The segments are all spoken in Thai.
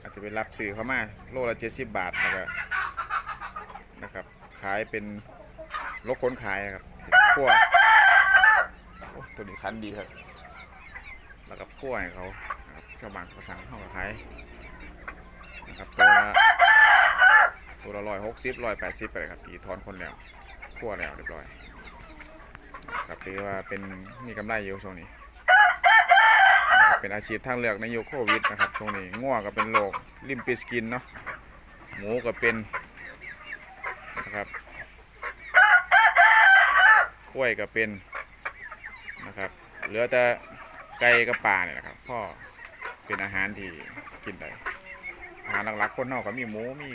อาจจะเป็นรับซื้อเข้ามาโลละเจ็ดสิบบาทนะครับนะครับ ขายเป็นรถขนขายครับขั้วตัวนี้คันดีครับแล้วก็ขั้วให้เขาชาวบ้านเขาสั่งเข้ากับขายนะครับตัวตัวละร้อยหกสิบร้อยแปดสิบไปเลยครับตีทอนคนแล้วขั้วแล้วเรียบร้อยครับถือว่าเป็นมีกำไรอยู่ช่วงนี้ เป็นอาชีพทางเลือกในยุคโควิดนะครับช่วงนี้ง่วก็เป็นโรคลิมปิสกินเนาะหมูก็เป็นนะครับกล้วยก็เป็นนะครับเหลือแต่ไก่กับปลาเนี่ยนะครับพ่อเป็นอาหารที่กินได้อาหารหลักๆคนเฮาก็มีหมูมี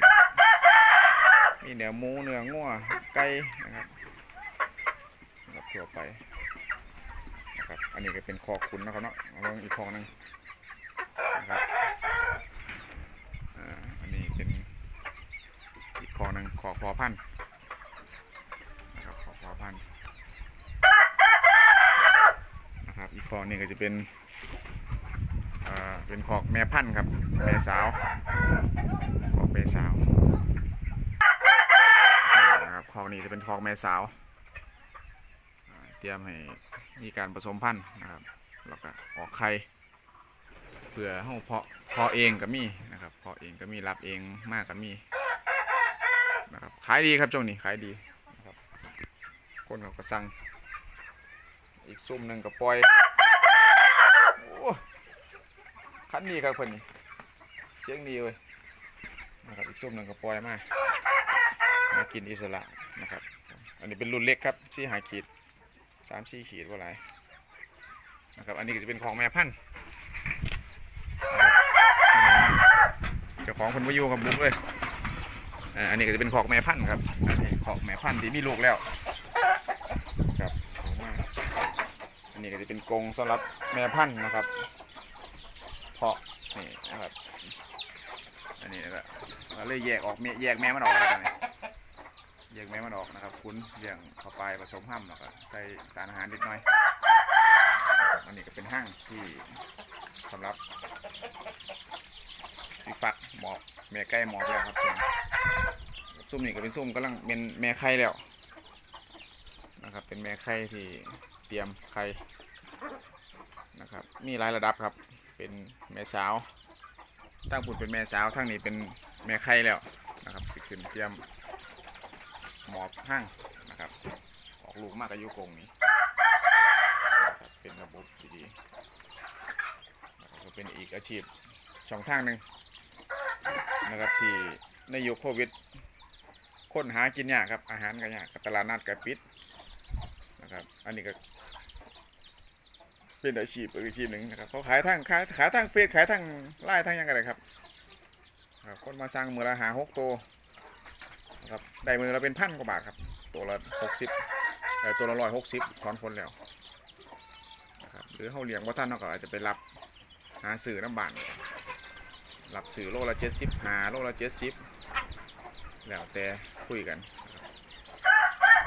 มีเนื้อหมูเนื้องัวไก่นะครับนะครับทั่วไป นะครับอันนี้ก็เป็นคอคุณนะครับเนาะเอาลงอีกคอหนึงนะครับอันนี้เป็นอีกคอหนึงคอพอพันธุ์นะครับคอพอพันธุ์นะครับอีกคอนี่ก็จะเป็นเป็นคอกแม่พันธุ์ครับแม่สาวคอกแม่สาวนะครับคอกนี้จะเป็นคอกแม่สาวเตรียมให้ มีการผสมพันธุ์นะครับแล้วก็ออกไข่เพื่อเฮาเพาะเพาะเองก็มีนะครับเพาะเองก็มีรับเองมากก็มีนะครับขายดีครับช่วงนี้ขายดีนะครับคนเขาก็สั่งอีกซุ่มหนึ่งก็ปล่อยโอ้คันดีครับเพิ่นนี่เสียงดีเว้ยนะครับอีกซุ่มหนึ่งก็ปล่อยมามากินอิสระนะครับอันนี้เป็นรุ่นเล็กครับที่หาขีด สามสี่ขีดว่าไรนะครับ อันนี้ก็จะเป็นของแม่พันธุ์นะครับเจ้าของคนมาอยู่กับบุ๊กเลยอ่าอันนี้ก็จะเป็นของแม่พันธุ์ครับอันนี้ของแม่พันธุ์ที่มีลูกแล้วครับอันนี้ก็จะเป็นกรงสำหรับแม่พันธุ์นะครับ เพาะนี่นะครับ อันนี้นะครับเราเลยแยกออกแยกแม่มันออกแล้วกันเนี่ย แยกแม่มันออกนะครับคุ้นอย่างเข้าไปผสมห้ำแล้วก็ใส่สารอาหารนิดหน่อยอันนี้ก็เป็นห้างที่สำหรับสีฟักหมอกแม่ไก่หมอกแล้วครับซุ่มนี่ก็เป็นซุ่มกำลังเป็นแม่ไข่แล้วนะครับเป็นแม่ไข่ที่เตรียมไข่นะครับมีหลายระดับครับเป็นแม่สาวตั้งปุ่นเป็นแม่สาวทั้งนี้เป็นแม่ไข่แล้วนะครับสิขึ้นเตรียม หมอบห้างนะครับ ออกลูกมากอายุกงนี้เป็นระบบที่ดีนะครับก็เป็นอีกอาชีพช่องทางหนึ่งนะครับที่ในยุคโควิดคนหากินยากครับ อาหารก็ยากตลาดนัดก็ปิดนะครับ อันนี้ก็เป็นอาชีพอาชีพหนึ่งนะครับเขาขายทางขายขายทางเฟซขายทางไลน์ทางยังไงครับครับคนมาสั่งมือละหาหกตัว ครับได้มือเราเป็นพันกว่าบาทครับ ตัวละหกสิบตัวละร้อยหกสิบถอนคนแล้วนะครับหรือเขาเลี้ยงว่าท่านเขาก็อาจจะไปรับหาสื่อน้ำบานรับสื่อโลละเจ็ดสิบหาโลละเจ็ดสิบแล้วแต่คุยกัน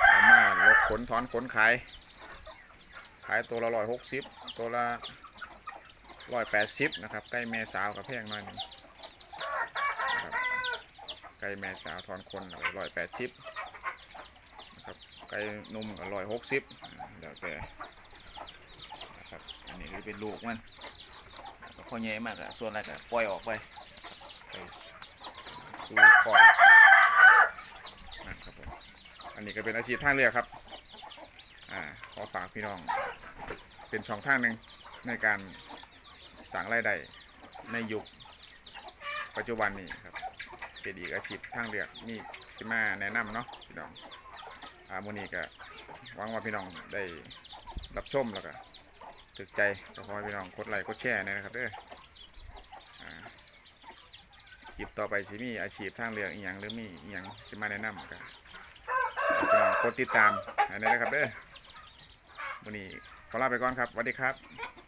เอามาลดขนถอนขนขายขายตัวละร้อยหกสิบตัวละร้อยแปดสิบนะครับใกล้แม่สาวกับแพงหน่อยหนึง ไก่แม่สาวทอนคนร้อยแปดสิบนะครับไก่นมก็ร้อยหกสิบแล้วแต่นะครับอันนี้เป็นลูกมันแล้วก็พ่อใหญ่มากอะส่วนอะไรก็ปล่อยออกไปไปสู่คอกนะครับผมอันนี้ก็เป็นอาชีพทางเลือครับอ่าขอฝากพี่น้อง เป็นช่องทางหนึ่งในการสั่งรายได้ในยุคปัจจุบันนี้ครับ เป็นอีกอาชีพทางเลือกนี่สิมาแนะนำเนาะพี่น้องอาโมนีก็หวังว่าพี่น้องได้รับชมแล้วก็ถึกใจก็ขอให้พี่น้องกดไลค์กดแชร์นะครับเด้อคลิปต่อไปสิมีอาชีพทางเลือกอีหยังหรือมีอีหยังสิมาแนะนำก็พี่น้องกดติดตามอันนี้นะครับเด้อวันนี้ขอลาไปก่อนครับสวัสดีครับ